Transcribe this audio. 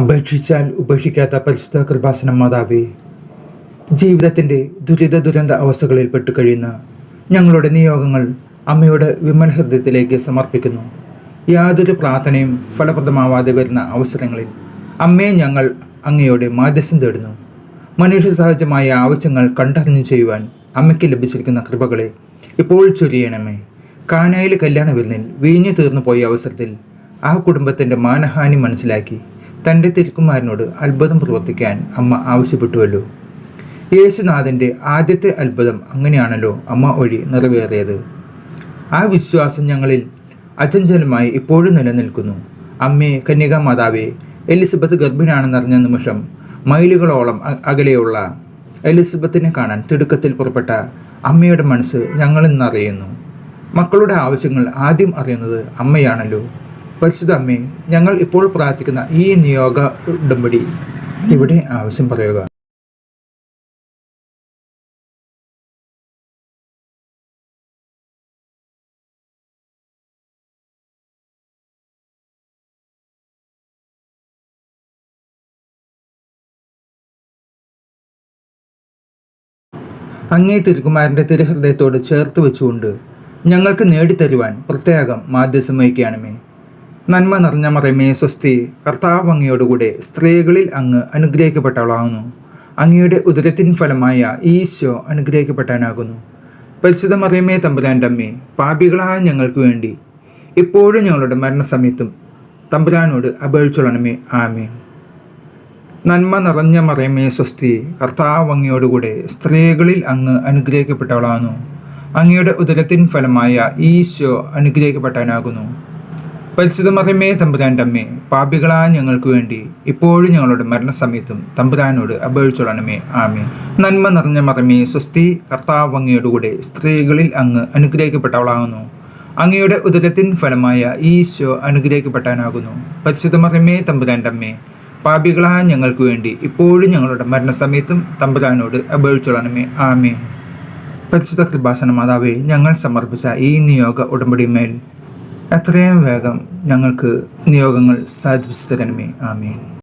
അപേക്ഷിച്ചാൽ ഉപേക്ഷിക്കാത്ത പരിശുദ്ധ കൃപാസന മാതാവേ ജീവിതത്തിന്റെ ദുരിത ദുരന്ത അവസ്ഥകളിൽ പെട്ടു കഴിയുന്ന ഞങ്ങളുടെ നിയോഗങ്ങൾ അമ്മയുടെ വിമല ഹൃദയത്തിലേക്ക് സമർപ്പിക്കുന്നു. യാതൊരു പ്രാർത്ഥനയും ഫലപ്രദമാവാതെ വരുന്ന അവസരങ്ങളിൽ അമ്മയെ ഞങ്ങൾ അങ്ങയോടെ മാധ്യസ്ഥം തേടുന്നു. മനുഷ്യ സഹജമായ ആവശ്യങ്ങൾ കണ്ടറിഞ്ഞു ചെയ്യുവാൻ അമ്മയ്ക്ക് ലഭിച്ചിരിക്കുന്ന കൃപകളെ ഇപ്പോൾ ചൊരിയണമേ. കാനായിൽ കല്യാണ വിരുന്നിൽ വീഞ്ഞു തീർന്നു പോയ അവസരത്തിൽ ആ കുടുംബത്തിന്റെ മാനഹാനി മനസ്സിലാക്കി തന്റെ തിരുക്കുമാരനോട് അത്ഭുതം പ്രവർത്തിക്കാൻ അമ്മ ആവശ്യപ്പെട്ടുവല്ലോ. യേശുനാഥന്റെ ആദ്യത്തെ അത്ഭുതം അങ്ങനെയാണല്ലോ അമ്മ വഴി നിറവേറിയത്. ആ വിശ്വാസം ഞങ്ങളിൽ അചഞ്ചലമായി ഇപ്പോഴും നിലനിൽക്കുന്നു. അമ്മേ കന്യകാ മാതാവേ എലിസബത്ത് ഗർഭിണിയാണെന്നറിഞ്ഞ നിമിഷം മൈലുകളോളം അകലെയുള്ള എലിസബത്തിനെ കാണാൻ തിടുക്കത്തിൽ പുറപ്പെട്ട അമ്മയുടെ മനസ്സ് ഞങ്ങളിൽ നിന്നറിയുന്നു മക്കളുടെ ആവശ്യങ്ങൾ ആദ്യം അറിയുന്നത് അമ്മയാണല്ലോ. പരിശുദ്ധ അമ്മേ ഞങ്ങൾ ഇപ്പോൾ പ്രാർത്ഥിക്കുന്ന ഈ നിയോഗ ഉടമ്പടി ഇവിടെ ആവശ്യം പറയുക. അങ്ങേ തിരുകുമാരന്റെ തിരുഹൃദയത്തോട് ചേർത്ത് വെച്ചുകൊണ്ട് ഞങ്ങൾക്ക് നേടിത്തരുവാൻ പ്രത്യേകം മാധ്യസം വഹിക്കുകയാണമേ നന്മ നിറഞ്ഞ മറമേ സ്വസ്തി കർത്താവ് അങ്ങയോടുകൂടെ സ്ത്രീകളിൽ അങ്ങ് അനുഗ്രഹിക്കപ്പെട്ടവളാകുന്നു. അങ്ങയുടെ ഉദരത്തിൻ ഫലമായ ഈശോ അനുഗ്രഹിക്കപ്പെട്ടാനാകുന്നു പരിശുദ്ധ മറിയമേ തമ്പുരാന്റെ അമ്മേ പാപികളായ ഞങ്ങൾക്ക് വേണ്ടി ഇപ്പോഴും ഞങ്ങളുടെ മരണസമയത്തും തമ്പുരാനോട് അപേക്ഷിച്ചോളണമേ ആമേ നന്മ നിറഞ്ഞ മറയമേ സ്വസ്തി കർത്താവ് അങ്ങയോടുകൂടെ സ്ത്രീകളിൽ അങ്ങ് അനുഗ്രഹിക്കപ്പെട്ടവളാകുന്നു. അങ്ങയുടെ ഉദരത്തിൻ ഫലമായ ഈശോ അനുഗ്രഹിക്കപ്പെട്ടാനാകുന്നു പരിശുദ്ധ മറിയമ്മേ തമ്പുരാന്റെ അമ്മേ പാപികളായ ഞങ്ങൾക്ക് വേണ്ടി ഇപ്പോഴും ഞങ്ങളുടെ മരണസമയത്തും തമ്പുരാനോട് അപേക്ഷിച്ചോളണമേ. ആമേ നന്മ നിറഞ്ഞ മറിമേ സ്വസ്തി കർത്താവ് അങ്ങയോടുകൂടെ സ്ത്രീകളിൽ അങ്ങ് അനുഗ്രഹിക്കപ്പെട്ടവളാകുന്നു. അങ്ങയുടെ ഉദരത്തിൻ ഫലമായ ഈശോ അനുഗ്രഹിക്കപ്പെട്ടാനാകുന്നു. പരിശുദ്ധ മറിയമ്മേ തമ്പുരാന്റെ അമ്മേ പാപികളായ ഞങ്ങൾക്ക് വേണ്ടി ഇപ്പോഴും ഞങ്ങളുടെ മരണസമയത്തും തമ്പുരാനോട് അപേക്ഷിച്ചോളണമേ. ആമേ പരിശുദ്ധ കൃപാസന മാതാവേ ഞങ്ങൾ സമർപ്പിച്ച ഈ നിയോഗ ഉടമ്പടിമേൽ എത്രയും വേഗം ഞങ്ങൾക്ക് നിയോഗങ്ങൾ സാധിപ്പിച്ചു തരണമേ. ആമേൻ.